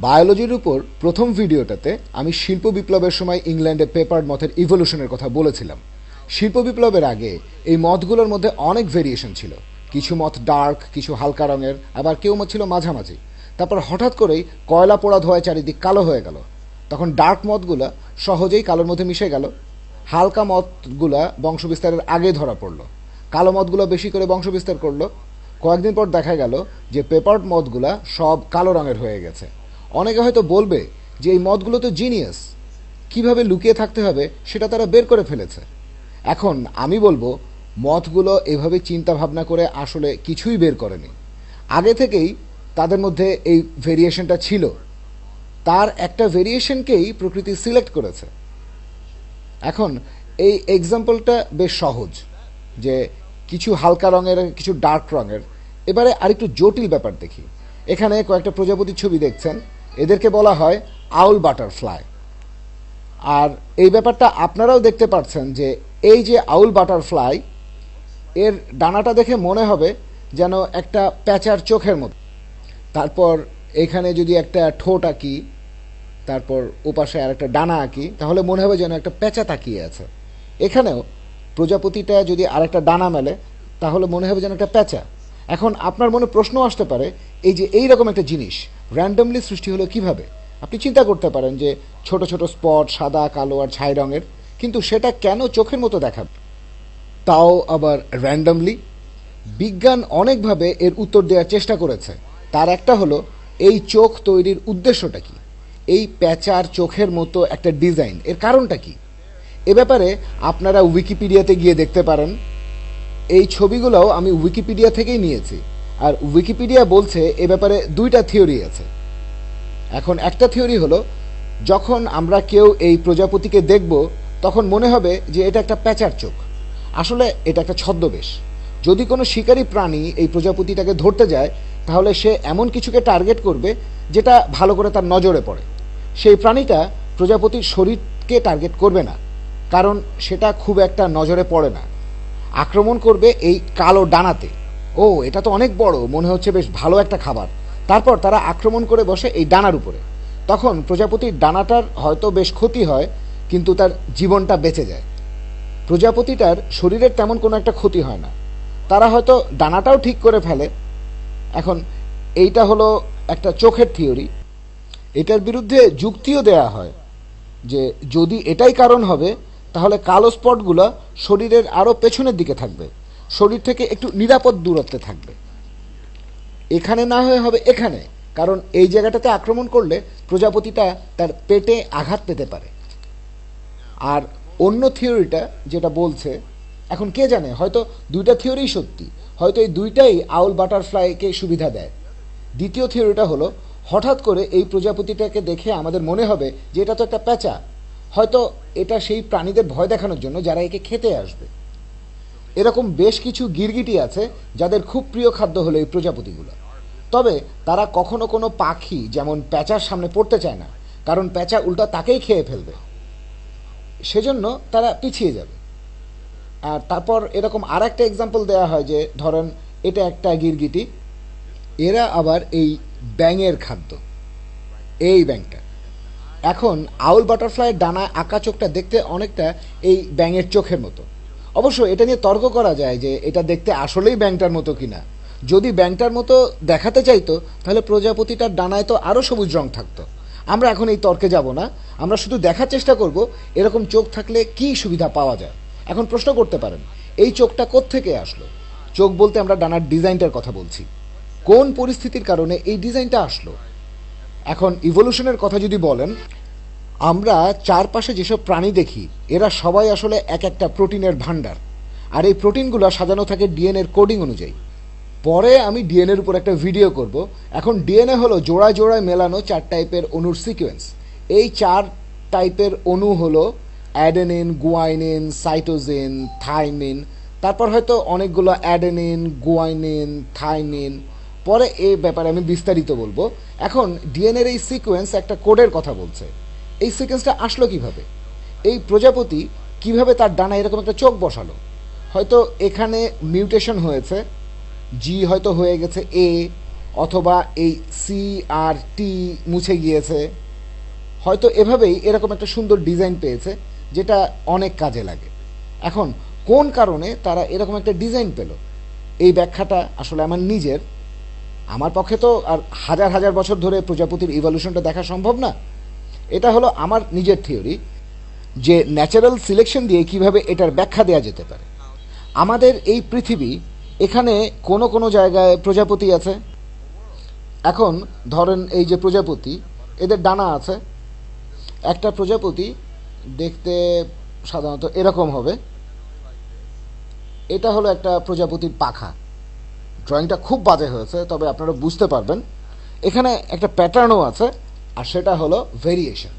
বায়োলজির উপর প্রথম ভিডিওটাতে আমি শিল্প বিপ্লবের সময় ইংল্যান্ডে পেপার্ড মথের ইভলিউশনের কথা বলেছিলাম। শিল্প বিপ্লবের আগে এই মথগুলোর মধ্যে অনেক ভেরিয়েশন ছিল। কিছু মথ ডার্ক কিছু হালকা রঙের, আবার কেউ মত ছিল মাঝামাঝি। তারপর হঠাৎ করেই কয়লা পোড়া ধোয়ায় চারিদিক কালো হয়ে গেল। তখন ডার্ক মথগুলা সহজেই কালোর মধ্যে মিশে গেল। হালকা মথগুলা বংশবিস্তারের আগে ধরা পড়ল। কালো মথগুলো বেশি করে বংশবিস্তার করল। কয়েকদিন পর দেখা গেল যে পেপার্ড মদগুলা সব কালো রঙের হয়ে গেছে। অনেকে হয়তো বলবে যে এই মদগুলো তো জিনিয়াস। কীভাবে লুকিয়ে থাকতে হবে সেটা তারা বের করে ফেলেছে। এখন আমি বলব মথগুলো এভাবে চিন্তা ভাবনা করে আসলে কিছুই বের করেনি। আগে থেকেই তাদের মধ্যে এই ভেরিয়েশনটা ছিল। তার একটা ভেরিয়েশনকেই প্রকৃতি সিলেক্ট করেছে। এখন এই এক্সাম্পলটা বেশ সহজ, যে কিছু হালকা রঙের, কিছু ডার্ক রঙের। এবারে আরেকটু জটিল ব্যাপার দেখি। এখানে কয়েকটা প্রজাপতির ছবি দেখছেন। এদেরকে বলা হয় আউল বাটারফ্লাই। আর এই ব্যাপারটা আপনারাও দেখতে পাচ্ছেন যে এই যে আউল বাটারফ্লাই, এর ডানাটা দেখে মনে হবে যেন একটা প্যাঁচার চোখের মতো। তারপর এখানে যদি একটা ঠোঁট আঁকি, তারপর ওপাশে আর একটা ডানা আঁকি, তাহলে মনে হবে যেন একটা প্যাঁচা তাকিয়ে আছে। এখানেও প্রজাপতিটা যদি আরেকটা ডানা মেলে, তাহলে মনে হবে যেন একটা প্যাঁচা। এখন আপনার মনে প্রশ্ন আসতে পারে, এই যে এই রকম একটা জিনিস র্যান্ডমলি সৃষ্টি হলো কীভাবে? আপনি চিন্তা করতে পারেন যে ছোট ছোট স্পট সাদা, কালো আর ছাই রঙের, কিন্তু সেটা কেন চোখের মতো দেখাবে? তাও আবার র্যান্ডমলি বিজ্ঞান অনেকভাবে এর উত্তর দেওয়ার চেষ্টা করেছে। তার একটা হলো, এই চোখ তৈরির উদ্দেশ্যটা কি? এই প্যাচার চোখের মতো একটা ডিজাইন, এর কারণটা কি? এ ব্যাপারে আপনারা উইকিপিডিয়াতে গিয়ে দেখতে পারেন। এই ছবিগুলোও আমি উইকিপিডিয়া থেকেই নিয়েছি। আর উইকিপিডিয়া বলছে এ ব্যাপারে দুইটা থিওরি আছে। এখন একটা থিওরি হলো, যখন আমরা কেউ এই প্রজাপতিকে দেখব, তখন মনে হবে যে এটা একটা প্যাঁচার চোখ। আসলে এটা একটা ছদ্মবেশ। যদি কোনো শিকারী প্রাণী এই প্রজাপতিটাকে ধরতে যায়, তাহলে সে এমন কিছুকে টার্গেট করবে যেটা ভালো করে তার নজরে পড়ে। সেই প্রাণীটা প্রজাপতির শরীরকে টার্গেট করবে না, কারণ সেটা খুব একটা নজরে পড়ে না। আক্রমণ করবে এই কালো ডানাতে। ও, এটা তো অনেক বড়, মনে হচ্ছে বেশ ভালো একটা খাবার। তারপর তারা আক্রমণ করে বসে এই ডানার উপরে। তখন প্রজাপতির ডানাটার হয়তো বেশ ক্ষতি হয়, কিন্তু তার জীবনটা বেঁচে যায়। প্রজাপতিটার শরীরের তেমন কোনো একটা ক্ষতি হয় না। তারা হয়তো ডানাটাও ঠিক করে ফেলে। এখন এইটা হলো একটা চোখের থিওরি। এটার বিরুদ্ধে যুক্তিও দেয়া হয় যে যদি এটাই কারণ হবে তাহলে কালো স্পটগুলো শরীরের আরও পেছনের দিকে থাকবে। শরীর থেকে একটু নিরাপদ দূরত্বে থাকবে। এখানে না হয়ে হবে এখানে, কারণ এই জায়গাটাতে আক্রমণ করলে প্রজাপতিটা তার পেটে আঘাত পেতে পারে। আর অন্য থিওরিটা যেটা বলছে, এখন কে জানে, হয়তো দুইটা থিওরিই সত্যি, হয়তো এই দুইটাই আউল বাটারফ্লাইকে সুবিধা দেয়। দ্বিতীয় থিওরিটা হলো, হঠাৎ করে এই প্রজাপতিটাকে দেখে আমাদের মনে হবে যে এটা তো একটা প্যাঁচা হয়তো এটা সেই প্রাণীদের ভয় দেখানোর জন্য যারা একে খেতে আসবে। এরকম বেশ কিছু গিরগিটি আছে যাদের খুব প্রিয় খাদ্য হলো এই প্রজাপতিগুলো। তবে তারা কখনো কোনো পাখি যেমন প্যাঁচার সামনে পড়তে চায় না, কারণ প্যাঁচা উল্টা তাকেই খেয়ে ফেলবে। সেজন্য তারা পিছিয়ে যাবে। আর তারপর এরকম আর একটা এক্সাম্পল দেওয়া হয় যে, ধরেন এটা একটা গিরগিটি, এরা আবার এই ব্যাঙের খাদ্য। এই ব্যাংটা এখন আউল বাটারফ্লাইয়ের ডানা আঁকা চোখটা দেখতে অনেকটা এই ব্যাঙের চোখের মতো। অবশ্য এটা নিয়ে তর্ক করা যায় যে এটা দেখতে আসলেই ব্যাংটার মতো কিনা। যদি ব্যাংটার মতো দেখাতে চাইতো, তাহলে প্রজাপতিটার ডানায় তো আরও সবুজ রং থাকতো। আমরা এখন এই তর্কে যাব না। আমরা শুধু দেখার চেষ্টা করব এরকম চোখ থাকলে কি সুবিধা পাওয়া যায়। এখন প্রশ্ন করতে পারেন, এই চোখটা কোত্থেকে আসলো? চোখ বলতে আমরা ডানার ডিজাইনটার কথা বলছি। কোন পরিস্থিতির কারণে এই ডিজাইনটা আসলো? এখন ইভলিউশনের কথা যদি বলেন আমরা চারপাশে যেসব প্রাণী দেখি, এরা সবাই আসলে এক একটা প্রোটিনের ভাণ্ডার। আর এই প্রোটিনগুলো সাজানো থাকে ডিএনএর কোডিং অনুযায়ী। পরে আমি ডিএনএর উপর একটা ভিডিও করব। এখন ডিএনএ হলো জোড়ায় জোড়ায় মেলানো চার টাইপের অণুর সিকোয়েন্স। এই চার টাইপের অণু হলো অ্যাডেনিন, গুয়াইনিন, সাইটোজেন, থাইমিন, তারপর হয়তো অনেকগুলো অ্যাডেনিন, গুয়াইনিন, থাইমিন। পরে এই ব্যাপারে আমি বিস্তারিত বলব। এখন ডিএনএর এই সিকোয়েন্স একটা কোডের কথা বলছে। এই সিকোয়েন্সটা আসলো কীভাবে? এই প্রজাপতি কীভাবে তার ডানা এরকম একটা চোখ বসালো? হয়তো এখানে মিউটেশন হয়েছে জি হয়তো হয়ে গেছে এ অথবা এই সি আর টি মুছে গিয়েছে। হয়তো এভাবেই এরকম একটা সুন্দর ডিজাইন পেয়েছে, যেটা অনেক কাজে লাগে। এখন, কোন কারণে তারা এরকম একটা ডিজাইন পেল? এই ব্যাখ্যাটা আসলে আমার নিজের। আমার পক্ষে তো আর হাজার হাজার বছর ধরে প্রজাপতির ইভলিউশনটা দেখা সম্ভব না। এটা হলো আমার নিজের থিওরি যে ন্যাচারাল সিলেকশন দিয়ে কীভাবে এটার ব্যাখ্যা দেওয়া যেতে পারে। আমাদের এই পৃথিবী এখানে কোনো কোনো জায়গায় প্রজাপতি আছে? এখন ধরেন এই যে প্রজাপতি, এদের ডানা আছে। একটা প্রজাপতি দেখতে সাধারণত এরকম হবে। এটা হলো একটা প্রজাপতির পাখা। ড্রয়িংটা খুব বাজে হয়েছে, তবে আপনারা বুঝতে পারবেন। এখানে একটা প্যাটার্নও আছে। আর সেটা হলো ভেরিয়েশন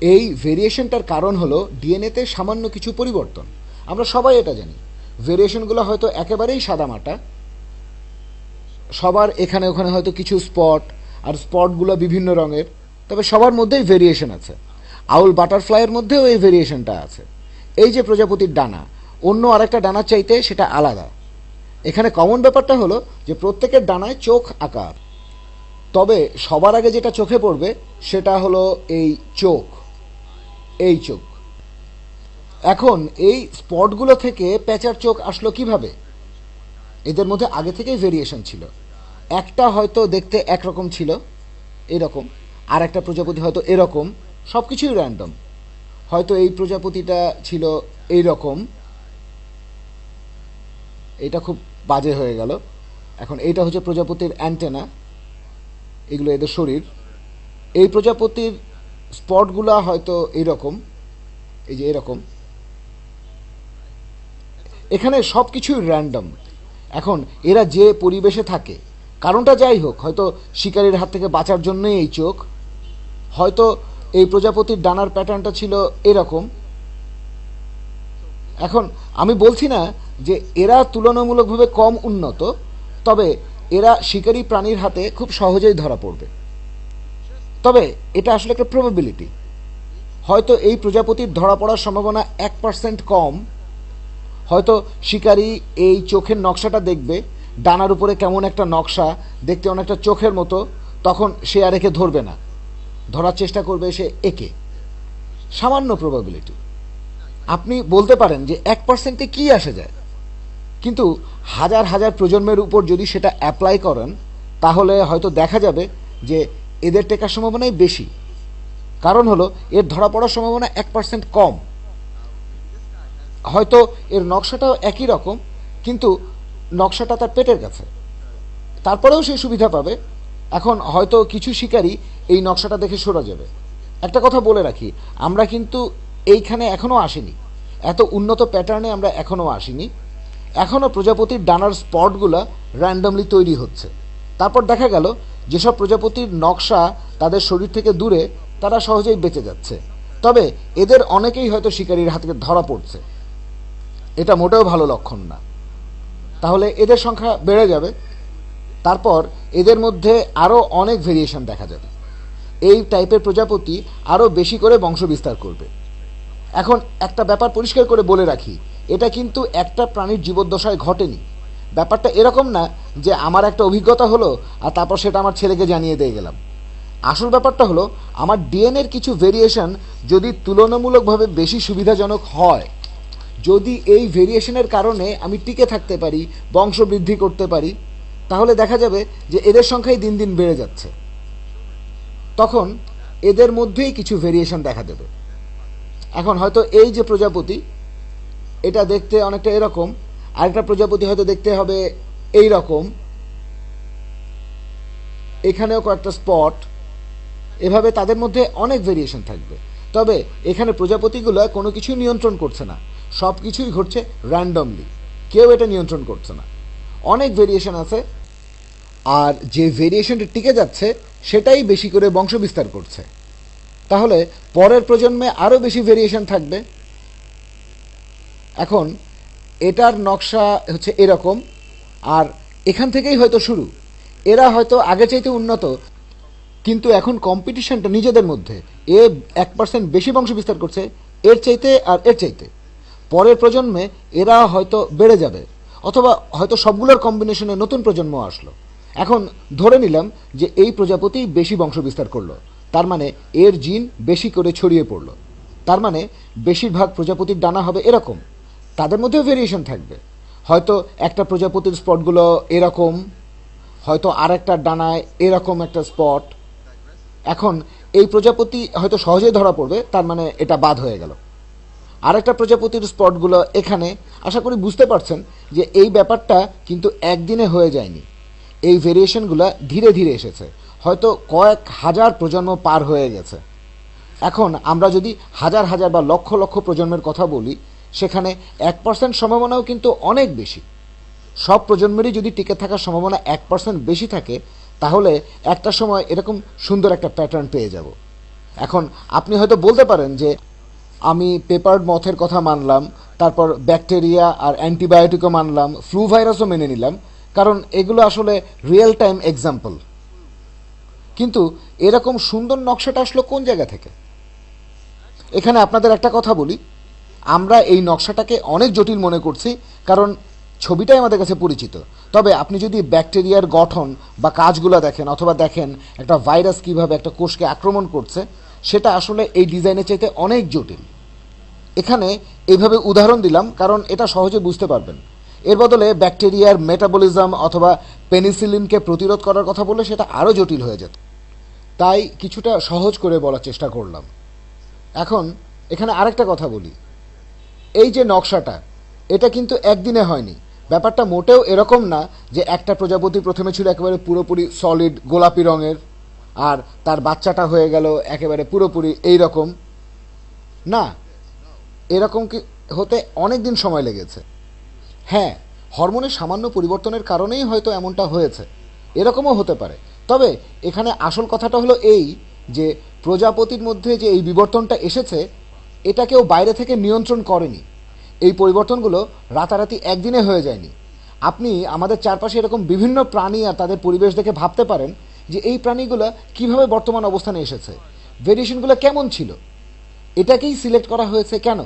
এই ভেরিয়েশনটার কারণ হলো ডিএনএতে সামান্য কিছু পরিবর্তন। আমরা সবাই এটা জানি। ভেরিয়েশনগুলো হয়তো একেবারেই সাদামাটা। সবার এখানে ওখানে হয়তো কিছু স্পট আর স্পটগুলো বিভিন্ন রঙের। তবে সবার মধ্যেই ভেরিয়েশন আছে। আউল বাটারফ্লাইয়ের মধ্যেও এই ভেরিয়েশনটা আছে। এই যে প্রজাপতির ডানা, অন্য আরেকটা ডানার চাইতে সেটা আলাদা। এখানে কমন ব্যাপারটা হলো যে প্রত্যেকের ডানায় চোখ আকার। তবে সবার আগে যেটা চোখে পড়বে, সেটা হলো এই চোখ। এই চোখ। এখন এই স্পটগুলো থেকে প্যাঁচার চোখ আসলো কীভাবে? এদের মধ্যে আগে থেকেই ভেরিয়েশন ছিল। একটা হয়তো দেখতে একরকম ছিল, এরকম। আর একটা প্রজাপতি হয়তো এরকম। সব কিছুই র্যান্ডম হয়তো এই প্রজাপতিটা ছিল এই রকম এটা খুব বাজে হয়ে গেল। এখন এইটা হচ্ছে প্রজাপতির অ্যান্টেনা এগুলো এদের শরীর। এই প্রজাপতির স্পটগুলা হয়তো এইরকম, এই যে এরকম। এখানে সব কিছুই র্যান্ডম এখন এরা যে পরিবেশে থাকে, কারণটা যাই হোক, হয়তো শিকারীর হাত থেকে বাঁচার জন্যই এই চোখ, হয়তো এই প্রজাপতির ডানার প্যাটার্নটা ছিল এরকম। এখন আমি বলছি না যে এরা তুলনামূলকভাবে কম উন্নত, তবে এরা শিকারী প্রাণীর হাতে খুব সহজেই ধরা পড়বে। তবে এটা আসলে একটা প্রবাবিলিটি হয়তো এই প্রজাপতির ধরা পড়ার সম্ভাবনা এক পার্সেন্ট কম। হয়তো শিকারী এই চোখের নকশাটা দেখবে, ডানার উপরে কেমন একটা নকশা, দেখতে অনেকটা চোখের মতো, তখন সে আর একে ধরবে না। ধরার চেষ্টা করবে সে একে। সামান্য প্রবাবিলিটি আপনি বলতে পারেন যে এক পার্সেন্টে কী আসে যায়? কিন্তু হাজার হাজার প্রজন্মের উপর যদি সেটা অ্যাপ্লাই করেন, তাহলে হয়তো দেখা যাবে যে এদের টেকার সম্ভাবনাই বেশি। কারণ হলো, এর ধরা পড়ার সম্ভাবনা এক পার্সেন্ট কম। হয়তো এর নকশাটাও একই রকম, কিন্তু নকশাটা তার পেটের কাছে। তারপরেও সে সুবিধা পাবে। এখন হয়তো কিছু শিকারী এই নকশাটা দেখে সরা যাবে। একটা কথা বলে রাখি, আমরা কিন্তু এইখানে এখনও আসিনি। এত উন্নত প্যাটার্নে আমরা এখনও আসিনি। এখনও প্রজাপতির ডানার স্পটগুলো র্যান্ডমলি তৈরি হচ্ছে। তারপর দেখা গেল, যেসব প্রজাপতির নকশা তাদের শরীর থেকে দূরে, তারা সহজেই বেঁচে যাচ্ছে। তবে এদের অনেকেই হয়তো শিকারীর হাতে ধরা পড়ছে। এটা মোটেও ভালো লক্ষণ না। তাহলে এদের সংখ্যা বেড়ে যাবে। তারপর এদের মধ্যে আরও অনেক ভেরিয়েশন দেখা যাবে। এই টাইপের প্রজাপতি আরও বেশি করে বংশ বিস্তার করবে। এখন একটা ব্যাপার পরিষ্কার করে বলে রাখি এটা কিন্তু একটা প্রাণীর জীবদ্দশায় ঘটেনি। ব্যাপারটা এরকম না যে আমার একটা অভিজ্ঞতা হলো আর তারপর সেটা আমার ছেলেকে জানিয়ে দিয়ে গেলাম। আসল ব্যাপারটা হলো, আমার ডিএনএর কিছু ভেরিয়েশন যদি তুলনামূলকভাবে বেশি সুবিধাজনক হয়, যদি এই ভেরিয়েশনের কারণে আমি টিকে থাকতে পারি বংশবৃদ্ধি করতে পারি, তাহলে দেখা যাবে যে এদের সংখ্যাই দিন দিন বেড়ে যাচ্ছে। তখন এদের মধ্যেই কিছু ভেরিয়েশন দেখা দেবে। এখন হয়তো এই যে প্রজাপতি এটা দেখতে অনেকটা এরকম। আরেকটা প্রজাপতি হয়তো দেখতে হবে এই রকম এখানেও কয়েকটা স্পট। এভাবে তাদের মধ্যে অনেক ভেরিয়েশন থাকবে। তবে এখানে প্রজাপতিগুলো কোনো কিছু নিয়ন্ত্রণ করছে না। সব কিছুই ঘটছে র্যান্ডমলি কেউ এটা নিয়ন্ত্রণ করছে না। অনেক ভেরিয়েশন আছে। আর যে ভেরিয়েশনটা টিকে যাচ্ছে, সেটাই বেশি করে বংশ বিস্তার করছে। তাহলে পরের প্রজন্মে আরও বেশি ভেরিয়েশন থাকবে। এখন এটার নকশা হচ্ছে এরকম, আর এখান থেকেই হয়তো শুরু। এরা হয়তো আগে চাইতে উন্নত, কিন্তু এখন কম্পিটিশনটা নিজেদের মধ্যে। এ এক পার্সেন্ট বেশি বংশ বিস্তার করছে, এর চাইতে আর এর চাইতে। পরের প্রজন্মে এরা হয়তো বেড়ে যাবে, অথবা হয়তো সবগুলোর কম্বিনেশনে নতুন প্রজন্ম আসলো। এখন ধরে নিলাম যে এই প্রজাপতি বেশি বংশ বিস্তার করল, তার মানে এর জিন বেশি করে ছড়িয়ে পড়ল। তার মানে বেশিরভাগ প্রজাপতির ডানা হবে এরকম। তাদের মধ্যেও ভেরিয়েশন থাকবে। হয়তো একটা প্রজাপতির স্পটগুলো এরকম, হয়তো আর একটা ডানায় এরকম একটা স্পট এখন এই প্রজাপতি হয়তো সহজেই ধরা পড়বে, তার মানে এটা বাদ হয়ে গেল। আরেকটা প্রজাপতির স্পটগুলো এখানে, আশা করি বুঝতে পারছেন যে এই ব্যাপারটা কিন্তু একদিনে হয়ে যায়নি। এই ভেরিয়েশনগুলো ধীরে ধীরে এসেছে। হয়তো কয়েক হাজার প্রজন্ম পার হয়ে গেছে। এখন আমরা যদি হাজার হাজার বা লক্ষ লক্ষ প্রজন্মের কথা বলি সেখানে এক পার্সেন্ট সম্ভাবনাও কিন্তু অনেক বেশি। সব প্রজন্মেরই যদি টিকে থাকার সম্ভাবনা এক পার্সেন্ট বেশি থাকে, তাহলে একটা সময় এরকম সুন্দর একটা প্যাটার্ন পেয়ে যাব। এখন আপনি হয়তো বলতে পারেন যে, আমি পেপার মথের কথা মানলাম, তারপর ব্যাকটেরিয়া আর অ্যান্টিবায়োটিকও মানলাম ফ্লু ভাইরাসও মেনে নিলাম, কারণ এগুলো আসলে রিয়েল টাইম এক্সাম্পল কিন্তু এরকম সুন্দর নকশাটা আসলো কোন জায়গা থেকে? এখানে আপনাদের একটা কথা বলি আমরা এই নকশাটাকে অনেক জটিল মনে করছি, কারণ ছবিটাই আমাদের কাছে পরিচিত। তবে আপনি যদি ব্যাকটেরিয়ার গঠন বা কাজগুলো দেখেন, অথবা দেখেন একটা ভাইরাস কীভাবে একটা কোষকে আক্রমণ করছে, সেটা আসলে এই ডিজাইনের চাইতে অনেক জটিল। এখানে এইভাবে উদাহরণ দিলাম, কারণ এটা সহজে বুঝতে পারবেন। এর বদলে ব্যাকটেরিয়ার মেটাবলিজম অথবা পেনিসিলিনকে প্রতিরোধ করার কথা বললে সেটা আরও জটিল হয়ে যেত। তাই কিছুটা সহজ করে বলার চেষ্টা করলাম। এখন এখানে আরেকটা কথা বলি। এই যে নকশাটা, এটা কিন্তু একদিনে হয়নি। ব্যাপারটা মোটেও এরকম না যে একটা প্রজাপতি প্রথমে ছিল একেবারে পুরোপুরি সলিড গোলাপি রঙের, আর তার বাচ্চাটা হয়ে গেল একেবারে পুরোপুরি এই রকম। না, এরকম কি হতে অনেক দিন সময় লেগেছে। হ্যাঁ হরমোনের সামান্য পরিবর্তনের কারণেই হয়তো এমনটা হয়েছে। এরকমও হতে পারে। তবে এখানে আসল কথাটা হলো এই যে প্রজাপতির মধ্যে যে এই বিবর্তনটা এসেছে এটা কেউ বাইরে থেকে নিয়ন্ত্রণ করেনি। এই পরিবর্তনগুলো রাতারাতি একদিনে হয়ে যায়নি। আপনি আমাদের চারপাশে এরকম বিভিন্ন প্রাণী আর তাদের পরিবেশ দেখে ভাবতে পারেন যে এই প্রাণীগুলো কীভাবে বর্তমান অবস্থানে এসেছে। ভেরিয়েশনগুলো কেমন ছিল? এটাকেই সিলেক্ট করা হয়েছে কেন?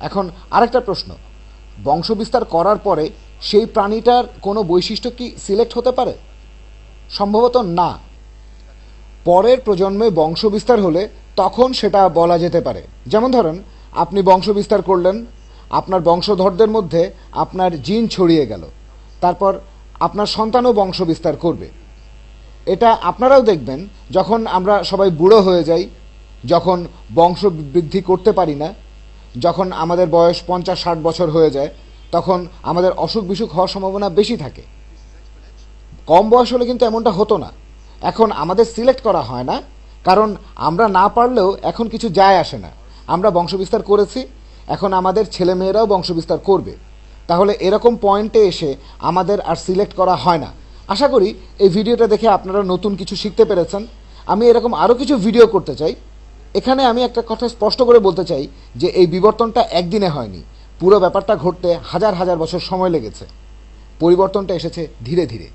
এখন আরেকটা প্রশ্ন। বংশবিস্তার করার পরে সেই প্রাণীটার কোনো বৈশিষ্ট্য কি সিলেক্ট হতে পারে? সম্ভবত না। পরের প্রজন্মে বংশবিস্তার হলে তখন সেটা বলা যেতে পারে। যেমন ধরেন, আপনি বংশ বিস্তার করলেন, আপনার বংশধরদের মধ্যে আপনার জিন ছড়িয়ে গেল, তারপর আপনার সন্তানও বংশ বিস্তার করবে। এটা আপনারাও দেখবেন, যখন আমরা সবাই বুড়ো হয়ে যাই, যখন বংশ বৃদ্ধি করতে পারি না, যখন আমাদের বয়স পঞ্চাশ ষাট বছর হয়ে যায়, তখন আমাদের অসুখ বিসুখ হওয়ার সম্ভাবনা বেশি থাকে। কম বয়স হলে কিন্তু এমনটা হতো না। এখন আমাদের সিলেক্ট করা হয় না কারণ আমরা না পারলেও এখন কিছু যায় আসে না। আমরা বংশবিস্তার করেছি, এখন আমাদের ছেলেমেয়েরাও বংশবিস্তার করবে। তাহলে এরকম পয়েন্টে এসে আমাদের আর সিলেক্ট করা হয় না। আশা করি এই ভিডিওটা দেখে আপনারা নতুন কিছু শিখতে পেরেছেন। আমি এরকম আরও কিছু ভিডিও করতে চাই। এখানে আমি একটা কথা স্পষ্ট করে বলতে চাই যে এই বিবর্তনটা একদিনে হয়নি। পুরো ব্যাপারটা ঘটতে হাজার হাজার বছর সময় লেগেছে। পরিবর্তনটা এসেছে ধীরে ধীরে।